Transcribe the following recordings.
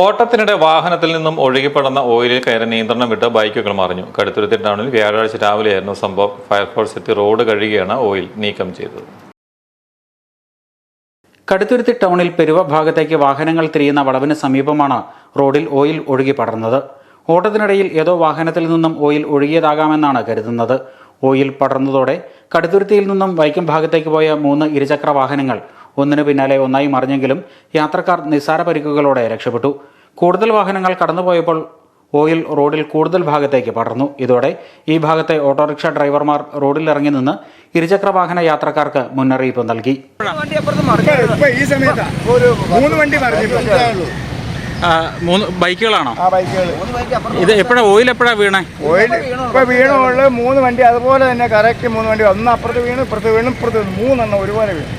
ഓട്ടത്തിനിടെ വാഹനത്തിൽ നിന്നും ഒഴുകിപ്പെടുന്ന ഓയിലിൽ കയറി നിയന്ത്രണം വിട്ട് ബൈക്കുകൾ മറിഞ്ഞു. കടുത്തുരുത്തി ടൗണിൽ വ്യാഴാഴ്ച രാവിലെയായിരുന്നു സംഭവം. ഫയർഫോഴ്സ് എത്തി റോഡ് കഴുകിയാണ് ഓയിൽ നീക്കം ചെയ്തത്. കടുത്തുരുത്തി ടൗണിൽ പെരുവ ഭാഗത്തേക്ക് വാഹനങ്ങൾ തിരിയുന്ന വളവിന് സമീപമാണ് റോഡിൽ ഓയിൽ ഒഴുകി പടർന്നത്. ഓട്ടത്തിനിടയിൽ ഏതോ വാഹനത്തിൽ നിന്നും ഓയിൽ ഒഴുകിയതാകാമെന്നാണ് കരുതുന്നത്. ഓയിൽ പടർന്നതോടെ കടുത്തുരുത്തിയിൽ നിന്നും വൈക്കം ഭാഗത്തേക്ക് പോയ മൂന്ന് ഇരുചക്ര വാഹനങ്ങൾ ഒന്നിനു പിന്നാലെ ഒന്നായി മറിഞ്ഞെങ്കിലും യാത്രക്കാർ നിസ്സാര പരിക്കുകളോടെ രക്ഷപ്പെട്ടു. കൂടുതൽ വാഹനങ്ങൾ കടന്നുപോയപ്പോൾ ഓയിൽ റോഡിൽ കൂടുതൽ ഭാഗത്തേക്ക് പടർന്നു. ഇതോടെ ഈ ഭാഗത്തെ ഓട്ടോറിക്ഷ ഡ്രൈവർമാർ റോഡിൽ ഇറങ്ങി നിന്ന് ഇരുചക്ര വാഹന യാത്രക്കാർക്ക് മുന്നറിയിപ്പ് നൽകി. ഇപ്പൊ ഈ സമയത്താ മൂന്ന് വണ്ടി മറിഞ്ഞിട്ടുണ്ട് മൂന്ന് ബൈക്കുകളാണോ ഇത് എപ്പോഴാ ഓയിൽ എപ്പോഴാ വീണേ? ഓയിൽ ഇപ്പൊ വീണുള്ള മൂന്ന് വണ്ടി അതുപോലെ തന്നെ കറക്റ്റ് മൂന്ന് വണ്ടി ഒന്ന് അപ്പുറത്ത് വീണ് ഇപ്പുറത്ത് വീണ് ഇപ്പുറത്ത് വീണു മൂന്നെണ്ണം ഒരുപോലെ വീണു.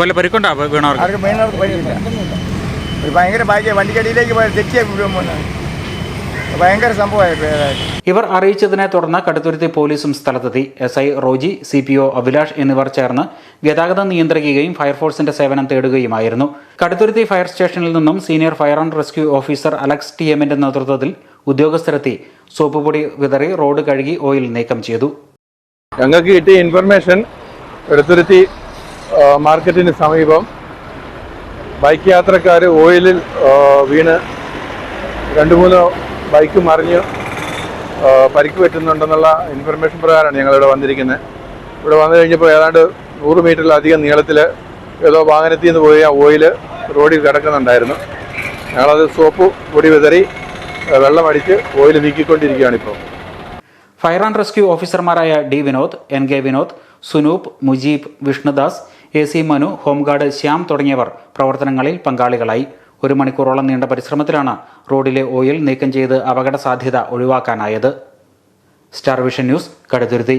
വല്ല പരിക്കുണ്ടോ വീണവർക്ക്? ആർക്ക് വീണവർക്ക് പരിയില്ല ഒരു ഭയങ്കര ഭാഗ്യ വണ്ടിക്കടിയിലേക്ക് പോയ തെറ്റിയ ഭയങ്കര സംഭവമായി ഇവർ അറിയിച്ചതിനെ തുടർന്ന് കടുത്തുരുത്തി പോലീസും സ്ഥലത്തെത്തി. S I Roji C P O Abhilash എന്നിവർ ചേർന്ന് ഗതാഗതം നിയന്ത്രിക്കുകയും ഫയർഫോഴ്സിന്റെ സേവനം തേടുകയുമായിരുന്നു. കടുത്തുരുത്തി ഫയർ സ്റ്റേഷനിൽ നിന്നും senior fire and rescue officer Alex T എമ്മിന്റെ നേതൃത്വത്തിൽ ഉദ്യോഗസ്ഥരെത്തി. സോപ്പുപൊടി വിതറി റോഡ് കഴുകി ഓയിൽ നീക്കം ചെയ്തു. ഞങ്ങൾക്ക് കിട്ടിയ ഇൻഫർമേഷൻ എടുത്തുരുത്തി ആ, മാർക്കറ്റിന് സമീപം ബൈക്ക് യാത്രക്കാർ ഓയിലിൽ ആ, വീണ് രണ്ട് മൂന്ന് ബൈക്ക് മറിഞ്ഞ് പരിക്ക് പറ്റുന്നുണ്ടെന്നുള്ള ഇൻഫർമേഷൻ പ്രകാരമാണ് ഞങ്ങളിവിടെ വന്നിരിക്കുന്നത് ഇവിടെ വന്നു കഴിഞ്ഞപ്പോൾ ഏതാണ്ട് നൂറ് മീറ്ററിലധികം നീളത്തിൽ ഏതോ വാഹനത്തിൽ നിന്ന് പോയ ഓയിൽ റോഡിൽ കിടക്കുന്നുണ്ടായിരുന്നു. ഞങ്ങളത് സോപ്പ് പൊടി വിതറി വെള്ളം വെള്ളമടിച്ച് ഓയിൽ നീക്കിക്കൊണ്ടിരിക്കുകയാണ് ഇപ്പോൾ ഫയർ ആൻഡ് റെസ്ക്യൂ ഓഫീസർമാരായ D Vinod N K Vinod Sunoop Mujeeb Vishnudas A C Manu home guard Shyam തുടങ്ങിയവർ പ്രവർത്തനങ്ങളിൽ പങ്കാളികളായി. ഒരു മണിക്കൂറോളം നീണ്ട പരിശ്രമത്തിലാണ് റോഡിലെ ഓയിൽ നീക്കം ചെയ്ത് അപകട സാധ്യത ഒഴിവാക്കാനായത്. Star vision news Kaduthuruthy